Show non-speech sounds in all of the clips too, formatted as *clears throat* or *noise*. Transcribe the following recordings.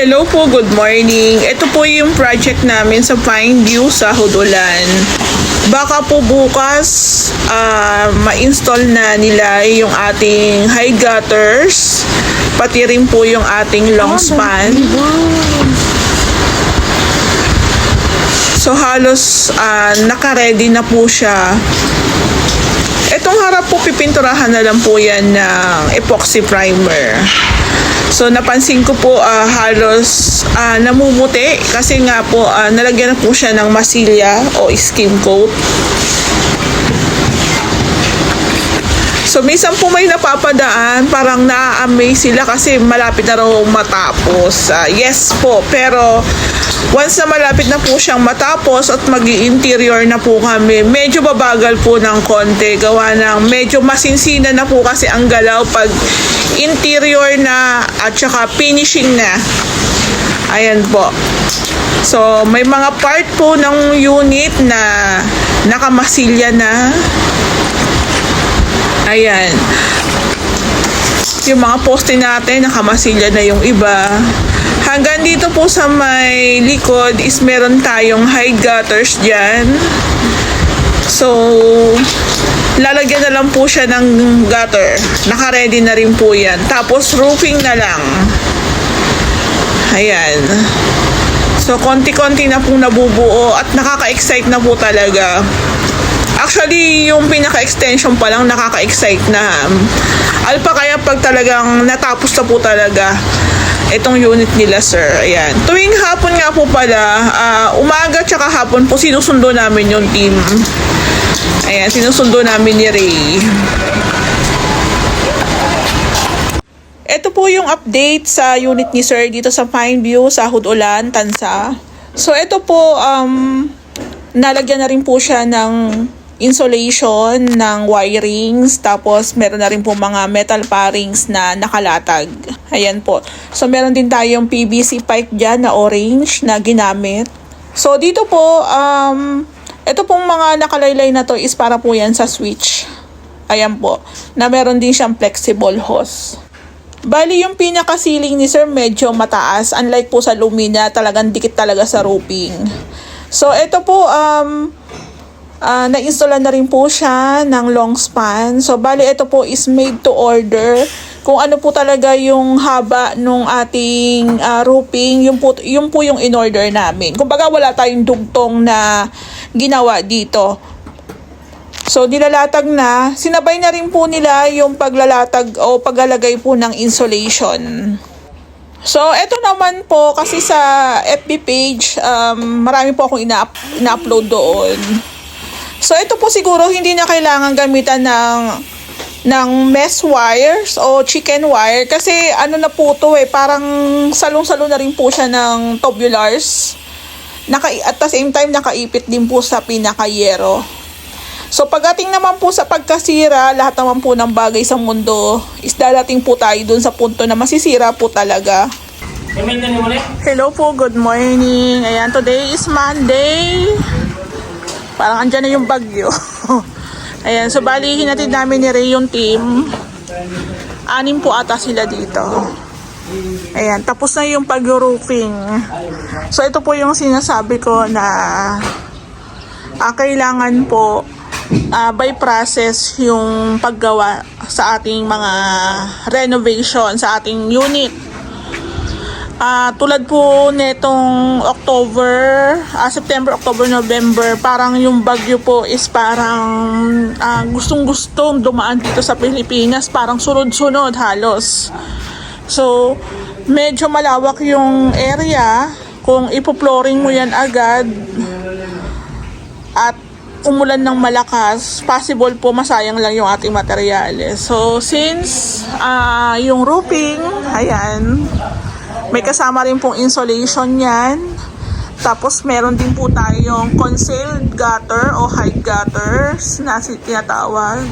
Hello po, good morning. Ito po yung project namin sa Pine View sa Hudulan. Baka po bukas ah, ma-install na nila yung ating high gutters, pati rin po yung ating long span. So halos ah, naka-ready na po siya. Itong harap po pipinturahan na lang po yan ng epoxy primer. So napansin ko po ah, halos ah, namumuti kasi nga po ah, nalagyan na po siya ng masilya o skin coat. So minsan po may napapadaan, parang na-amaze sila kasi malapit na raw matapos. Ah, yes po, pero once na malapit na po siyang matapos at mag interior na po kami, medyo babagal po ng konti. Gawa ng medyo masinsina na po kasi ang galaw pag interior na at saka finishing na. Ayan po. So, may mga part po ng unit na nakamasilya na. Ayan. Yung mga poste natin, nakamasilya na yung iba. Hanggang dito po sa may likod is meron tayong high gutters dyan. So, lalagyan na lang po siya ng gutter. Naka-ready na rin po yan. Tapos, roofing na lang. Ayan. So, konti-konti na pong nabubuo at nakaka-excite na po talaga. Actually, yung pinaka-extension pa lang nakaka-excite na. Alpa kaya pag talagang natapos na po talaga itong unit nila, sir. Ayan. Tuwing hapon nga po pala, ah, umaga tsaka hapon po sinusundo namin yung team. Ayan, sinusundo namin ni Ray. Ito po yung update sa unit ni Sir dito sa Pine View sa Hudulan, Tansa. So ito po um nalagyan na rin po siya ng insulation ng wirings tapos meron na rin po mga metal parings na nakalatag. Ayan po. So meron din tayong PVC pipe dyan na orange na ginamit. So dito po um ito pong mga nakalaylay na to is para po yan sa switch. Ayan po. Na meron din siyang flexible hose. Bali, yung pinaka-ceiling ni Sir medyo mataas. Unlike po sa Lumina, talagang dikit talaga sa roofing. So, ito po, um, ah, na-installan na rin po siya ng long span. So, bali, ito po is made to order. Kung ano po talaga yung haba nung ating ah, roofing, yung po, yung po yung in-order namin. Kumbaga, wala tayong dugtong na ginawa dito. So, nilalatag na. Sinabay na rin po nila yung paglalatag o paglalagay po ng insulation. So, eto naman po, kasi sa FB page, um, marami po akong ina- ina-upload doon. So, ito po siguro hindi na kailangan gamitan ng ng mesh wires o chicken wire kasi ano na po to eh, parang salong-salo na rin po siya ng tubulars. Naka, at the same time, nakaipit din po sa pinaka-yero. So pagdating naman po sa pagkasira, lahat naman po ng bagay sa mundo is darating po tayo dun sa punto na masisira po talaga. Hello po, good morning. Ayan, today is Monday. Parang andyan na yung bagyo. *laughs* Ayan, so bali hinatid namin ni Ray yung team. Anim po ata sila dito. Ayan, tapos na yung pag-roofing. So ito po yung sinasabi ko na ah, kailangan po ah, by process yung paggawa sa ating mga renovation sa ating unit. Ah, tulad po netong October, ah, September, October, November, parang yung bagyo po is parang ah, gustong-gustong dumaan dito sa Pilipinas, parang sunod-sunod halos. So, medyo malawak yung area. Kung ipo-flooring mo yan agad at umulan ng malakas, possible po masayang lang yung ating materyales. So, since ah, yung roofing, ayan, may kasama rin pong insulation yan. Tapos, meron din po tayong concealed gutter o high gutters na tinatawag.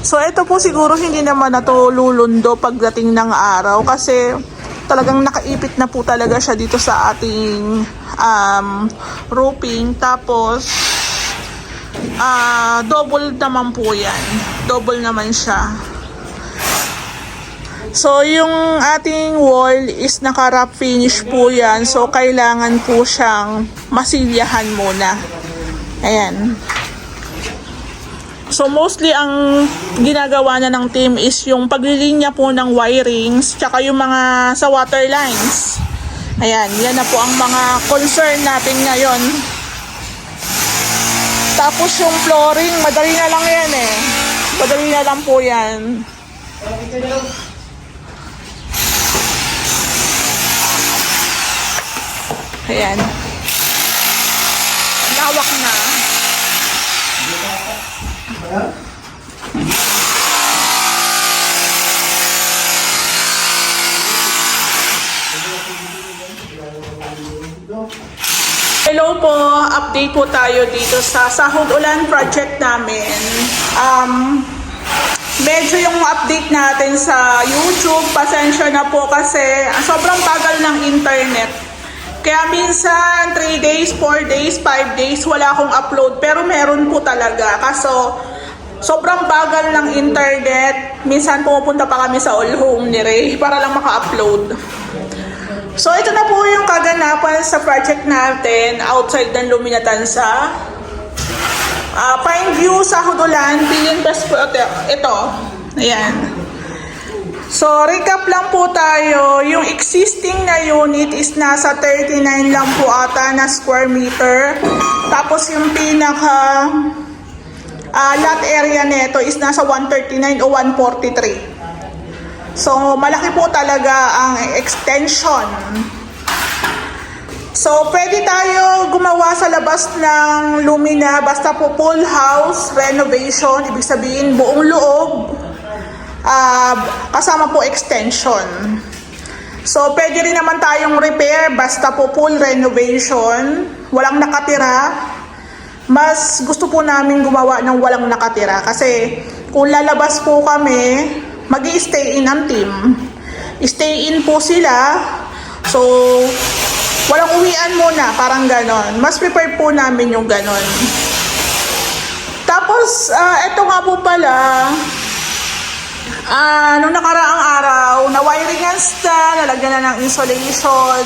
So, ito po siguro hindi naman na lulundo pagdating ng araw kasi talagang nakaipit na po talaga siya dito sa ating um, roofing. Tapos, ah double naman po yan. Double naman siya. So, yung ating wall is naka-wrap finish po yan. So, kailangan po siyang masilyahan muna. Ayan. So, mostly ang ginagawa na ng team is yung paglilinya po ng wirings tsaka yung mga sa water lines. Ayan, yan na po ang mga concern natin ngayon. Tapos yung flooring, madali na lang yan eh. Madali na lang po yan. Ayan. Lawak na. Hello po, update po tayo dito sa Sahod Ulan project namin. Um, medyo yung update natin sa YouTube, pasensya na po kasi sobrang bagal ng internet. Kaya minsan 3 days, 4 days, 5 days wala akong upload pero meron po talaga. Kaso sobrang bagal ng internet. Minsan pumupunta pa kami sa all home ni Ray *laughs* para lang maka-upload. So ito na po yung kaganapan sa project natin outside ng Luminatansa. Uh, Pine View sa Hudulan, Billion Best ito. ito. Ayan. So, recap lang po tayo. Yung existing na unit is nasa 39 lang po ata na square meter. Tapos yung pinaka ah, lot area nito is nasa 139 o 143. So, malaki po talaga ang extension. So, pwede tayo gumawa sa labas ng Lumina basta po full house renovation. Ibig sabihin, buong loob. Ah, kasama po extension. So, pwede rin naman tayong repair basta po full renovation. Walang nakatira. Mas gusto po namin gumawa ng walang nakatira kasi kung lalabas po kami, mag stay in ang team. Stay in po sila. So, walang uwian muna, parang ganon. Mas prefer po namin yung ganon. Tapos, ah, eto nga po pala, Ah, nung nakaraang araw, na-wiringan na, nalagyan na ng insulation.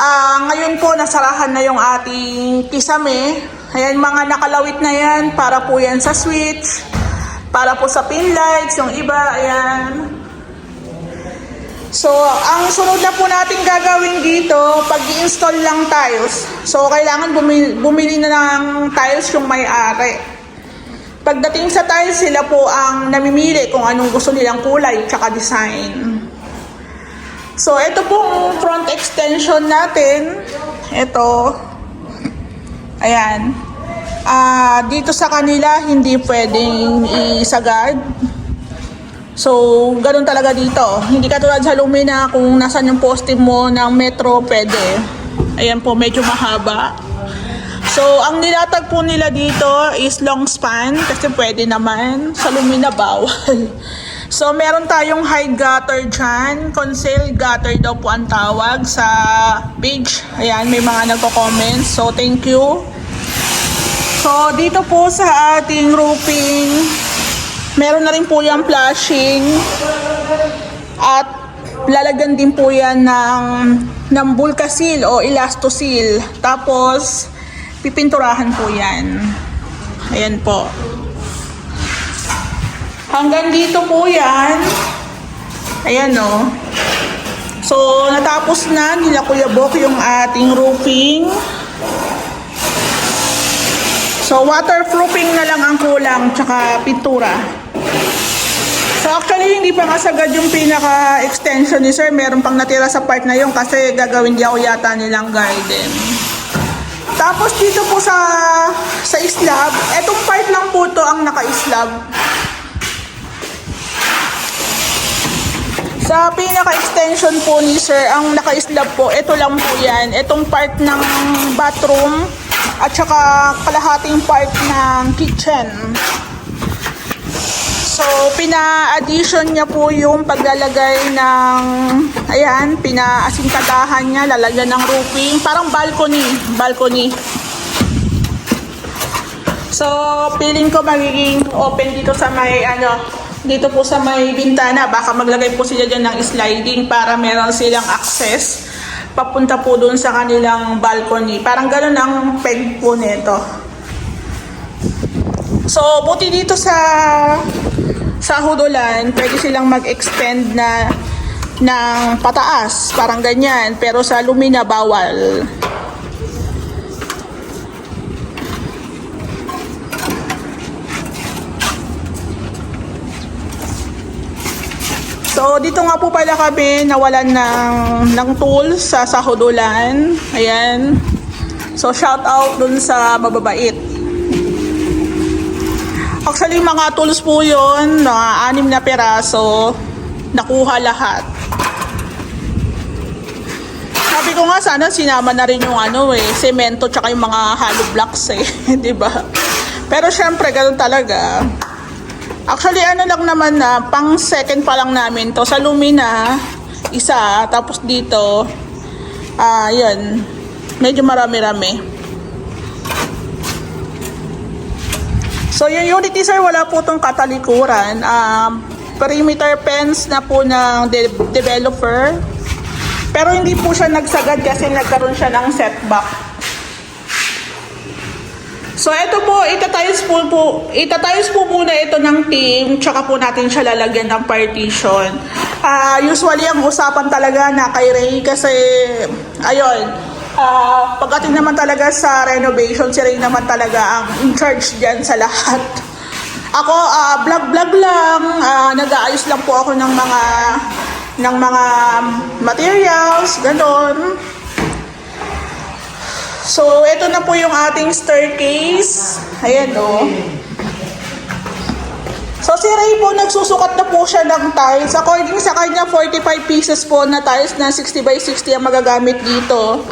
Ah, ngayon po, nasarahan na yung ating kisame. Ayan, mga nakalawit na yan, para po yan sa switch, para po sa pin lights, yung iba, ayan. So, ang sunod na po natin gagawin dito, pag install lang tiles. So, kailangan bumili, bumili na ng tiles yung may-ari. Pagdating sa tiles, sila po ang namimili kung anong gusto nilang kulay tsaka design. So, ito pong front extension natin. Ito. Ayan. Ah, dito sa kanila, hindi pwedeng isagad. So, ganun talaga dito. Hindi katulad sa Lumina kung nasan yung poste mo ng metro, pwede. Ayan po, medyo mahaba. So, ang nilatag po nila dito is long span kasi pwede naman. Sa Lumina, bawal. *laughs* So, meron tayong high gutter dyan. Concealed gutter daw po ang tawag sa page. Ayan, may mga nagko-comment. So, thank you. So, dito po sa ating roofing, meron na rin po yung flashing. At lalagyan din po yan ng, ng bulkasil o elastosil. Tapos, pipinturahan po yan. Ayan po. Hanggang dito po yan. Ayan o. So, natapos na nila Kuya Bok yung ating roofing. So, waterproofing na lang ang kulang, tsaka pintura. So, actually, hindi pa nga sagad yung pinaka-extension ni Sir. Meron pang natira sa part na yun kasi gagawin diyaw yata nilang garden. Tapos dito po sa sa slab, etong part lang po to ang naka-slab. Sa pinaka-extension po ni Sir, ang naka-slab po, ito lang po yan. Itong part ng bathroom at saka kalahating part ng kitchen. Pina-addition niya po yung paglalagay ng, ayan, pina-asintadahan niya, lalagyan ng roofing, parang balcony, balcony. So, feeling ko magiging open dito sa may, ano, dito po sa may bintana, baka maglagay po sila dyan ng sliding para meron silang access papunta po doon sa kanilang balcony. Parang ganun ang peg po nito. So, buti dito sa sa Hudolan, pwede silang mag-extend na ng pataas, parang ganyan. Pero sa Lumina, bawal. So, dito nga po pala kami nawalan ng, ng tools sa Sahudulan. Ayan. So, shout out dun sa mababait. Actually, mga tools po yun, na anim na peraso, nakuha lahat. Sabi ko nga sana sinama na rin yung ano eh, semento tsaka yung mga hollow blocks eh, *laughs* 'di ba? Pero syempre ganun talaga. Actually ano lang naman na pang second pa lang namin to sa Lumina isa tapos dito ah yun medyo marami-rami. So yung Unity sir wala po tong katalikuran. Um, perimeter fence na po ng de- developer. Pero hindi po siya nagsagad kasi nagkaroon siya ng setback. So ito po, itatiles po, po, itatiles po muna ito ng team, tsaka po natin siya lalagyan ng partition. Ah, usually ang usapan talaga na kay Ray kasi, ayun, ah pagdating naman talaga sa renovation, si Ray naman talaga ang in charge dyan sa lahat. Ako, ah vlog-vlog lang, ah nag-aayos lang po ako ng mga ng mga materials, ganon. So, ito na po yung ating staircase. Ayan o. So, si Ray po, nagsusukat na po siya ng tiles. According sa kanya, 45 pieces po na tiles na 60 by 60 ang magagamit dito.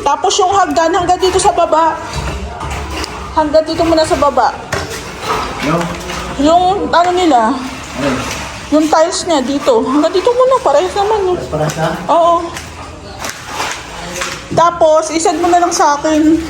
Tapos yung hagdan hanggang dito sa baba. Hanggang dito muna sa baba. No? Yung ano nila, Ano? yung tiles niya dito. Hanggang dito muna, parehas naman. eh. Para sa? Oo. Tapos, isend mo na lang sa akin.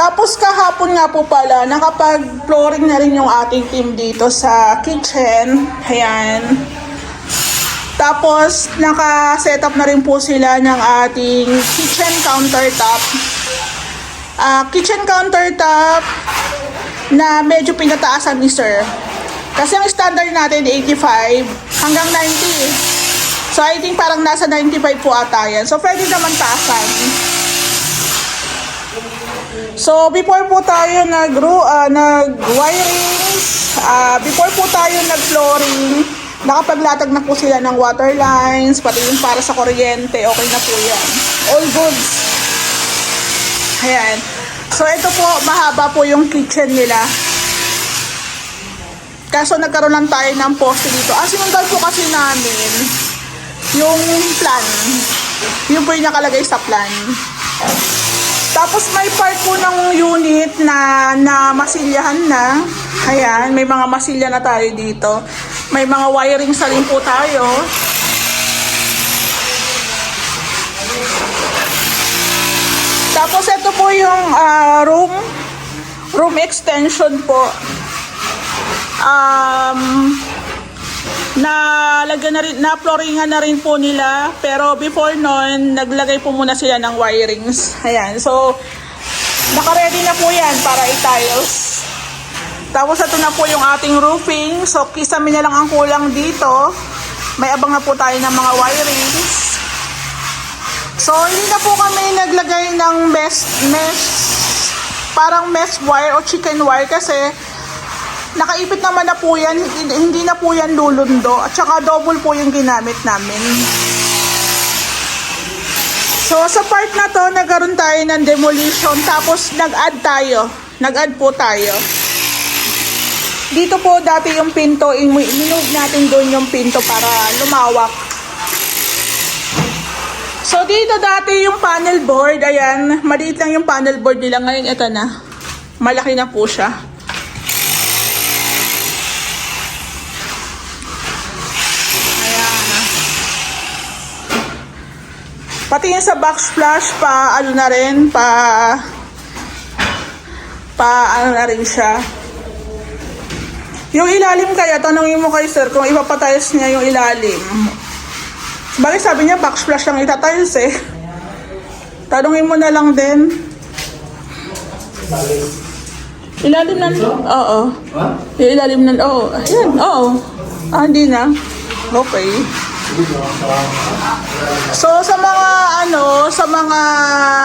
Tapos kahapon nga po pala, nakapag-flooring na rin yung ating team dito sa kitchen. Ayan. Tapos, naka-set up na rin po sila ng ating kitchen countertop. Ah, kitchen countertop na medyo pinataasan ni sir. Kasi ang standard natin 85 hanggang 90. So I think parang nasa 95 po ata yan. So pwede naman taasan. So before po tayo nag uh, ah, before po tayo nag-flooring, nakapaglatag na po sila ng water lines, pati yung para sa kuryente, okay na po yan. All goods. Ayan. So ito po, mahaba po yung kitchen nila. Kaso nagkaroon lang tayo ng poste dito. Ah, sinundan po kasi namin yung plan. Yung po yung nakalagay sa plan. Tapos may part po ng unit na, na masilyahan na. Ayan, may mga masilya na tayo dito. May mga wiring sa rin po tayo. Tapos ito po yung ah, room room extension po. Um, na lagyan na rin, na flooringan na rin po nila. Pero before noon, naglagay po muna sila ng wirings. Ayan. So, naka-ready na po yan para i-tiles. Tapos ito na po yung ating roofing. So, kisame na lang ang kulang dito. May abang na po tayo ng mga wirings. So, hindi na po kami naglagay ng mesh, mesh, parang mesh wire o chicken wire kasi nakaipit naman na po yan, hindi, na po yan lulundo. At saka double po yung ginamit namin. So, sa part na to, nagkaroon tayo ng demolition. Tapos, nag-add tayo. Nag-add po tayo. Dito po dati yung pinto, minove natin doon yung pinto para lumawak. So, dito dati yung panel board, ayan, maliit lang yung panel board nila. Ngayon, ito na. Malaki na po siya. Pati yung sa backsplash pa, ano na rin, pa, pa, ano na rin siya. Yung ilalim kaya, tanongin mo kay sir kung ipapatiles niya yung ilalim. Bakit sabi niya backsplash lang itatiles eh. Tanongin mo na lang din. Ilalim na, oo. Yung ilalim na, oo. Ayan, oo. Ah, hindi na. Okay. So sa mga ano, sa mga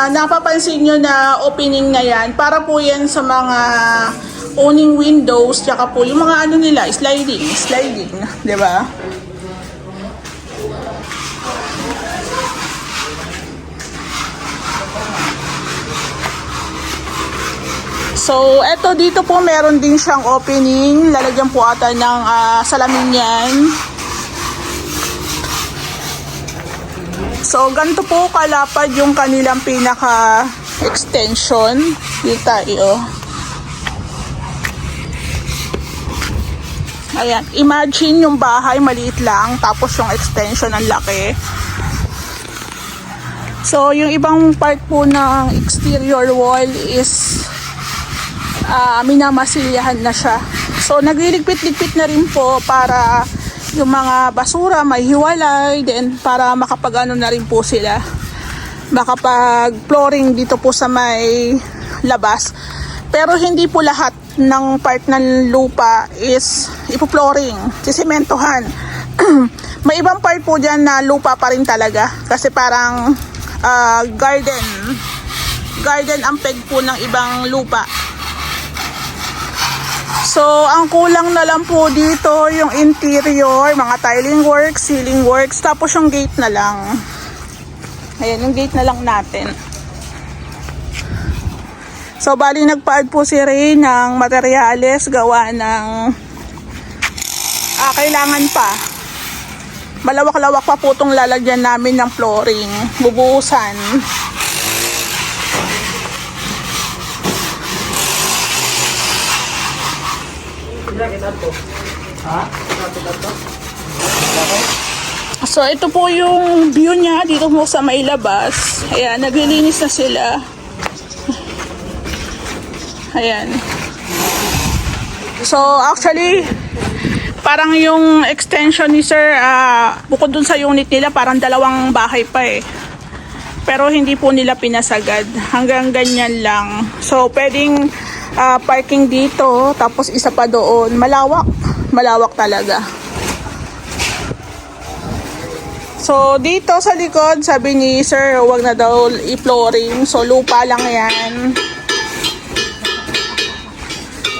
napapansin nyo na opening na yan, para po yan sa mga owning windows, tsaka po yung mga ano nila, sliding, sliding, *laughs* di ba? So, eto dito po meron din siyang opening. Lalagyan po ata ng ah, salamin yan. So, ganito po kalapad yung kanilang pinaka extension. Dito tayo. Ayan. Imagine yung bahay maliit lang. Tapos yung extension ang laki. So, yung ibang part po ng exterior wall is ah minamasilyahan na siya. So, nagliligpit-ligpit na rin po para yung mga basura may hiwalay, then para makapag ano na rin po sila. Makapag flooring dito po sa may labas. Pero hindi po lahat ng part ng lupa is ipo-flooring, sisimentohan. *clears throat* may ibang part po dyan na lupa pa rin talaga. Kasi parang ah, garden. Garden ang peg po ng ibang lupa. So, ang kulang na lang po dito yung interior, mga tiling works, ceiling works, tapos yung gate na lang. Ayan, yung gate na lang natin. So, bali nagpaad po si Ray ng materyales gawa ng ah, kailangan pa. Malawak-lawak pa po itong lalagyan namin ng flooring. Bubuhusan. So, ito po yung view niya dito po sa may labas. Ayan, naglilinis na sila. Ayan. So, actually, parang yung extension ni sir, ah, bukod dun sa unit nila, parang dalawang bahay pa eh. Pero hindi po nila pinasagad. Hanggang ganyan lang. So, pwedeng ah, parking dito, tapos isa pa doon. Malawak. Malawak talaga. So, dito sa likod, sabi ni sir, wag na daw i-flooring. So, lupa lang yan.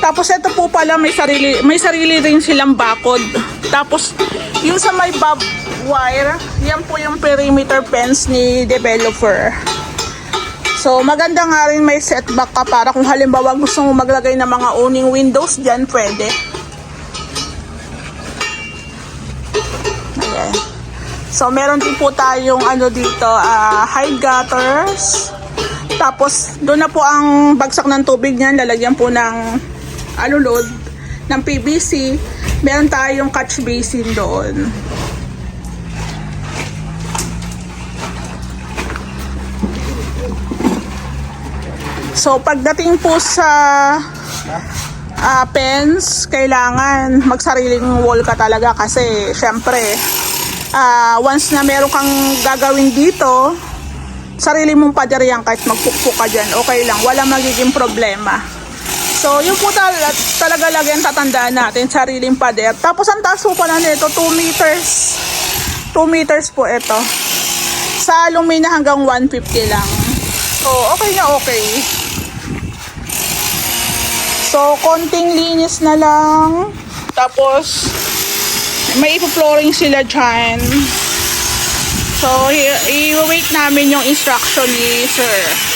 Tapos ito po pala may sarili may sarili rin silang bakod. Tapos yung sa may bob wire, yan po yung perimeter fence ni developer. So maganda nga rin may setback ka para kung halimbawa gusto mo maglagay ng mga owning windows diyan pwede. Ayan. So meron din po tayong ano dito, ah, high gutters. Tapos doon na po ang bagsak ng tubig niyan, lalagyan po ng alulod ng PVC. Meron tayong catch basin doon. So pagdating po sa ah, fence, kailangan magsariling wall ka talaga kasi syempre ah, once na meron kang gagawin dito, sarili mong pader yan kahit magpukpuk ka dyan, okay lang, wala magiging problema. So, yun po talaga, talaga lagi ang tatandaan natin, sariling pader. Tapos, ang taas po pala nito, 2 meters. 2 meters po ito. Sa alumina hanggang 150 lang. So, okay na okay. So, konting linis na lang. Tapos, may ipo-flooring sila dyan. So, i-wait namin yung instruction ni sir.